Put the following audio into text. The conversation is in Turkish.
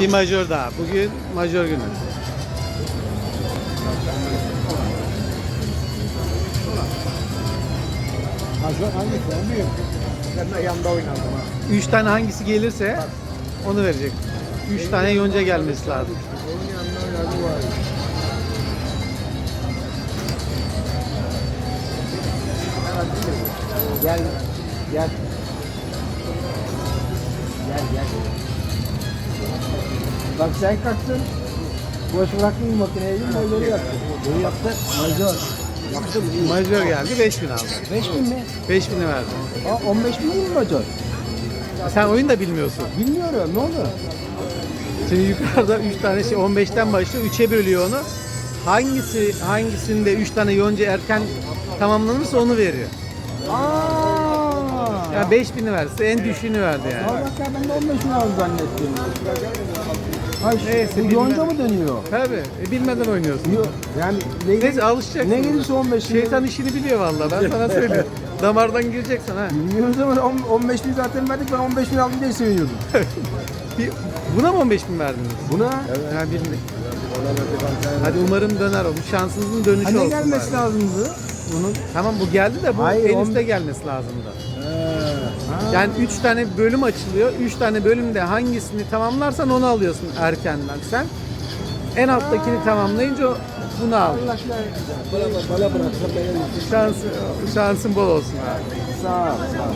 Bir majör daha. Bugün majör günü. Majör hangisi? En büyük. Ben de yanında oynadım. Üç tane hangisi gelirse onu verecek. Üç tane yonca gelmesi lazım. Onun yanında oynadı var. Gel. Gel. Gel gel. Bak sen kalktın. Boş bıraktın makineyi. Majörü yaptın. Bunu yaptı. Majör. Yaptım. Majör geldi 5000 aldı. 5 bin mi? 5000'i verdi. Aa 15 bin mi majör? Sen oyun da bilmiyorsun. Bilmiyorum ne oldu? Şimdi yukarıda 3 tane şey 15'ten başlıyor. 3'e bölüyor onu. Hangisi hangisinde 3 tane yonca erken tamamlanırsa onu veriyor. Aa. Ya 5000'i verse en düşüğünü verdi yani. Allah ya ben de 15 bin aldı zannettim. Ay Neyse, bu bilmem. yonca mı dönüyor? Tabii. E, bilmeden oynuyorsun. Yok. Yani ne, Neyse alışacaksın. ne gelirse 15 bin. Şeytan işini biliyor vallahi. Ben sana söylüyorum. Damardan gireceksin ha. Bilmiyoruz ama on- 15 bin zaten verdik ben 15 bin aldım diye seviniyordum. Bir- Buna mı 15 bin verdiniz? Buna Ha, bilmiyorum. Hadi umarım döner o. Bu şansınızın dönüşü hani olsun. gelmesi bari. lazımdı? Bunun Tamam bu geldi de bu Hayır, en on- gelmesi lazımdı. Yani 3 tane bölüm açılıyor. 3 tane bölümde hangisini tamamlarsan onu alıyorsun erkenden sen. En alttakini tamamlayınca o- bunu al. Allah aşkına bana, bana bıraksa benim Şans, şansın bol olsun abi. Sağ ol, sağ ol.